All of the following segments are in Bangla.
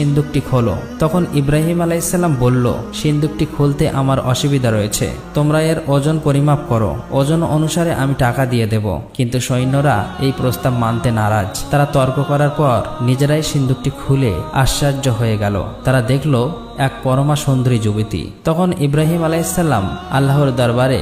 সিন্দুকটি খোলো। তখন ইব্রাহিম আলাইসাল্লাম বলল, সিন্দুকটি খুলতে আমার অসুবিধা রয়েছে। তোমরা এর ওজন পরিমাপ করো। ওজন অনুসারে আমি টাকা দিয়ে দেব। কিন্তু সৈন্যরা এই প্রস্তাব মানতে নারাজ। তারা তর্ক করার পর নিজেরাই সিন্দুকটি খুলে আশ্চর্য হয়ে গেল। তারা দেখল এক পরমা সুন্দরী যুবতী। তখন ইব্রাহিম আলাইসাল্লাম আল্লাহর দরবারে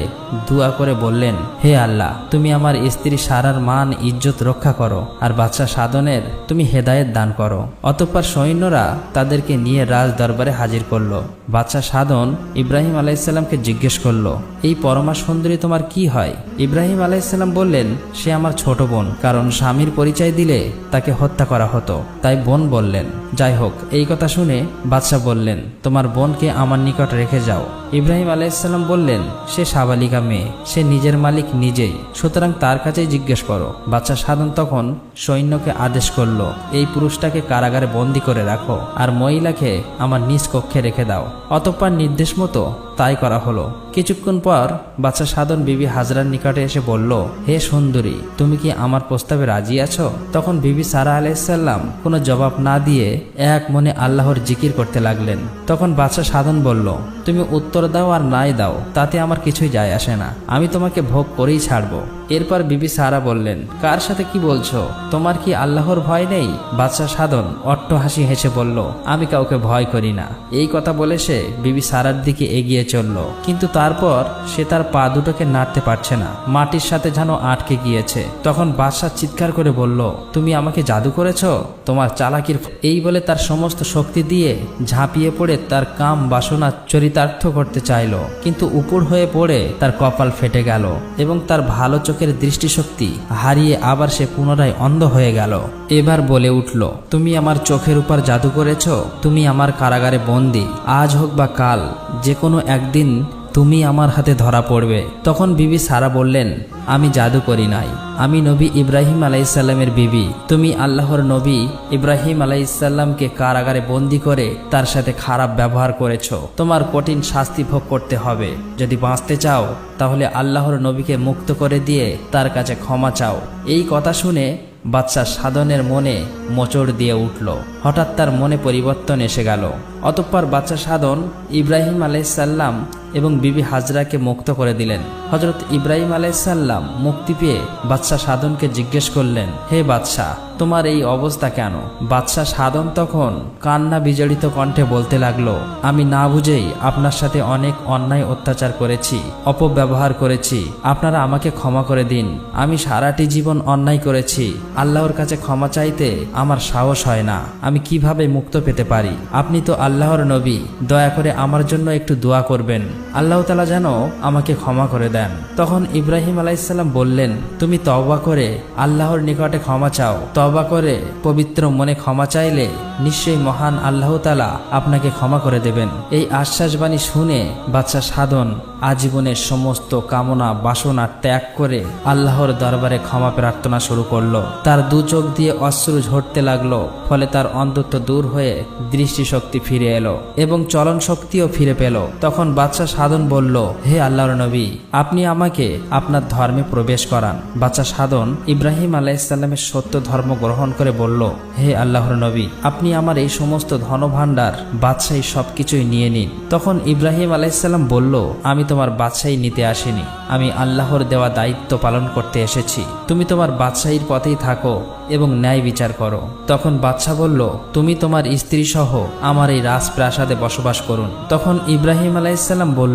দুয়া করে বললেন, হে আল্লাহ, তুমি আমার স্ত্রী সারার মান, ইজ্জত রক্ষা করো আর বাচ্চা সাধনের তুমি হেদায়েত দান করো। অতঃপর সৈন্যরা তাদেরকে নিয়ে রাজ দরবারে হাজির করল। বাচ্চা সাধন ইব্রাহিম আলাইসাল্লামকে জিজ্ঞেস করল, এই পরমা সুন্দরী তোমার কি হয়? ইব্রাহিম আলাইসাল্লাম বললেন, সে আমার ছোট বোন, কারণ স্বামীর পরিচয় দিলে তাকে হত্যা করা হতো। তাই বোন বললেন, যাই হোক, এই কথা শুনে বাদশাহ বললেন তোমার বোনকে আমার নিকট রেখে যাও। ইব্রাহিম আলাইসাল্লাম বললেন, সে সাবালিকা মেয়ে, সে নিজের মালিক নিজেই। সুতরাং তার কাছেই জিজ্ঞেস করো। বাচ্চা সাধন তখন সৈন্যকে আদেশ করল, এই পুরুষটাকে কারাগারে বন্দি করে রাখো আর মহিলাকে আমার নিজ কক্ষে রেখে দাও। অতঃপর নির্দেশ মতো তাই করা হলো। কিছুক্ষণ পর বাচ্চা সাধন বিবি হাজরার নিকটে এসে বলল, হে সুন্দরী, তুমি কি আমার প্রস্তাবে রাজি আছো? তখন বিবি সারা আলাইসাল্লাম কোনো জবাব না দিয়ে এক মনে আল্লাহর জিকির করতে লাগলেন। তখন বাচ্চা সাধন বলল, তুমি উত্তর দাও আর নাই দাও, তাতে আমার কিছুই যায় আসে না। আমি তোমাকে ভোগ করেই ছাড়বো। এরপর বিবি সারা বললেন, কার সাথে কি বলছো? তোমার কি আল্লাহর ভয় নেই? বাচ্চা সাধন অট্ট হাসি হেসে বলল, আমি কাউকে ভয় করি না। এই কথা বলে সে বিবি সারার দিকে এগিয়ে চলল। কিন্তু তারপর সে তার পা দুটোকে নাড়তে পারছে না। মাটির সাথে যেন আটকে গিয়েছে। তখন বাদশাহ চিৎকার করে বলল, তুমি আমাকে জাদু করেছ? তোমার চালাকির এই বলে তার সমস্ত শক্তি দিয়ে ঝাঁপিয়ে পড়ে তার কাম বাসনা চরিতার্থ করতে চাইল। কিন্তু উপর হয়ে পড়ে তার কপাল ফেটে গেল এবং তার ভালো চোখের দৃষ্টিশক্তি হারিয়ে আবার সে পুনরায় অন্ধ হয়ে গেল। এবার বলে উঠল, তুমি আমার চোখের উপর জাদু করেছ, তুমি আমার কারাগারে বন্দি, আজ হোক বা কাল যে কোনো একদিন তুমি আমার হাতে ধরা পড়বে। তখন বিবি সারা বললেন, আমি জাদু করি নাই। আমি নবী ইব্রাহিম আলাইসাল্লামের বিবি। তুমি আল্লাহর নবী ইব্রাহিম আলাইসাল্লামকে কারাগারে বন্দি করে তার সাথে খারাপ ব্যবহার করেছ। তোমার কঠিন শাস্তি ভোগ করতে হবে। যদি বাঁচতে চাও, তাহলে আল্লাহর নবীকে মুক্ত করে দিয়ে তার কাছে ক্ষমা চাও। এই কথা শুনে বাচ্চা সাধনের মনে মোচড় দিয়ে উঠল। হঠাৎ তার মনে পরিবর্তন এসে গেল। অতঃপর বাচ্চা সাধন ইব্রাহিম আলাইসাল্লাম এবং বিবি হাজরাকে মুক্ত করে দিলেন। হজরত ইব্রাহিম আলাইসাল্লাম মুক্তি পেয়ে বাদশাহ সাধনকে জিজ্ঞেস করলেন, হে বাদশাহ, তোমার এই অবস্থা কেন? বাদশাহ সাধন তখন কান্না বিজড়িত কণ্ঠে বলতে লাগল, আমি না বুঝেই আপনার সাথে অনেক অন্যায় অত্যাচার করেছি, অপব্যবহার করেছি। আপনারা আমাকে ক্ষমা করে দিন। আমি সারাটি জীবন অন্যায় করেছি। আল্লাহর কাছে ক্ষমা চাইতে আমার সাহস হয় না। আমি কীভাবে মুক্ত পেতে পারি? আপনি তো আল্লাহর নবী। দয়া করে আমার জন্য একটু দোয়া করবেন। আল্লাহ তালা যেন আমাকে ক্ষমা করে দেন। তখন ইব্রাহিম আলাইসাল্লাম বললেন, তুমি তওবা করে আল্লাহর নিকটে ক্ষমা চাও। তওবা করে পবিত্র মনে ক্ষমা চাইলে নিশ্চয়ই মহান আল্লাহ তালা আপনাকে ক্ষমা করে দেবেন। এই আশ্বাসবাণী শুনে বাচ্চা সাধন আজীবনের সমস্ত কামনা, বাসনা ত্যাগ করে আল্লাহর দরবারে ক্ষমা প্রার্থনা শুরু করল। তার দু চোখ দিয়ে অশ্রু ঝরতে লাগল, ফলে তার অন্ধত্ব দূর হয়ে দৃষ্টিশক্তি ফিরে এলো এবং চলন শক্তিও ফিরে পেল। তখন বাচ্চা সাধন বলল, হে আল্লাহর নবী, আপনি আমাকে আপনার ধর্মে প্রবেশ করান। বাচ্চা সাধন ইব্রাহিম আলাইসাল্লামের সত্য ধর্ম গ্রহণ করে বলল, হে আল্লাহর নবী, আপনি আমার এই সমস্ত ধনভাণ্ডার, বাদশাহী সবকিছুই নিয়ে নিন। তখন ইব্রাহিম আলাইসাল্লাম বলল, আমি তোমার বাদশাহী নিতে আসিনি। আমি আল্লাহর দেওয়া দায়িত্ব পালন করতে এসেছি। তুমি তোমার বাদশাহীর পথেই থাকো এবং ন্যায় বিচার করো। তখন বাদশাহ বলল, তুমি তোমার স্ত্রী সহ আমার এই রাজপ্রাসাদে বসবাস করুন। তখন ইব্রাহিম আলাইসাল্লাম বলল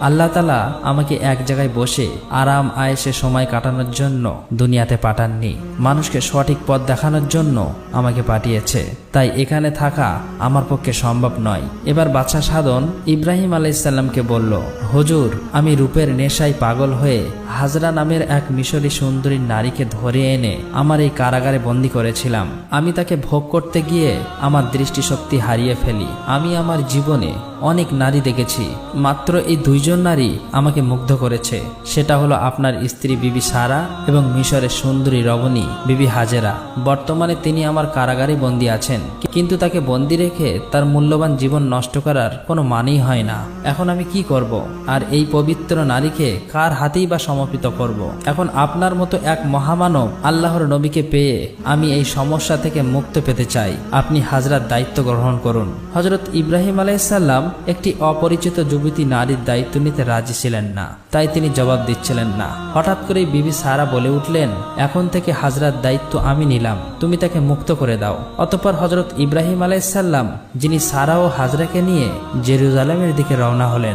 আল্লাহ তালা আমাকে এক জায়গায় বসে আরাম, আয়েসে সময় কাটানোর জন্য দুনিয়াতে পাঠাননি। মানুষকে সঠিক পথ দেখানোর জন্য আমাকে পাঠিয়েছে। তাই এখানে থাকা আমার পক্ষে সম্ভব নয়। এবার বাদশাহ সাধন ইব্রাহিম আলাইসাল্লামকে বলল, হুজুর, আমি রূপের নেশায় পাগল হয়ে হাজরা নামের এক মিশরী সুন্দরী নারীকে ধরে এনে আমার এই কারাগারে বন্দি করেছিলাম। আমি তাকে ভোগ করতে গিয়ে আমার দৃষ্টিশক্তি হারিয়ে ফেলি। আমি আমার জীবনে অনেক নারী দেখেছি, মাত্র এই দুইজন নারী আমাকে মুগ্ধ করেছে। সেটা হলো আপনার স্ত্রী বিবি সারা এবং মিশরের সুন্দরী রবণী বিবি হাজেরা। বর্তমানে তিনি আমার কারাগারে বন্দী আছেন। দিয়েছেন কিন্তু তাকে বন্দি রেখে তার মূল্যবান জীবন নষ্ট করার কোনো মানেই হয় না। এখন আমি কি করব? আর এই পবিত্র নারীকে কার হাতেই বা সমর্পিত করব? এখন আপনার মতো এক মহামানব আল্লাহর নবীকে পেয়ে আমি এই সমস্যা থেকে মুক্ত পেতে চাই। আপনি হাজরার দায়িত্ব গ্রহণ করুন। হজরত ইব্রাহিম আলাইসাল্লাম একটি অপরিচিত যুবতী নারীর দায়িত্ব নিতে রাজি ছিলেন না। তাই তিনি জবাব দিচ্ছিলেন না। হঠাৎ করেই বিবি সারা বলে উঠলেন, এখন থেকে হাজরার দায়িত্ব আমি নিলাম। তুমি তাকে মুক্ত করে দাও। অতঃপর হজরত ইব্রাহিম আলাইসাল্লাম যিনি সারা ও হাজরাকে নিয়ে জেরুজালেমের দিকে রওনা হলেন।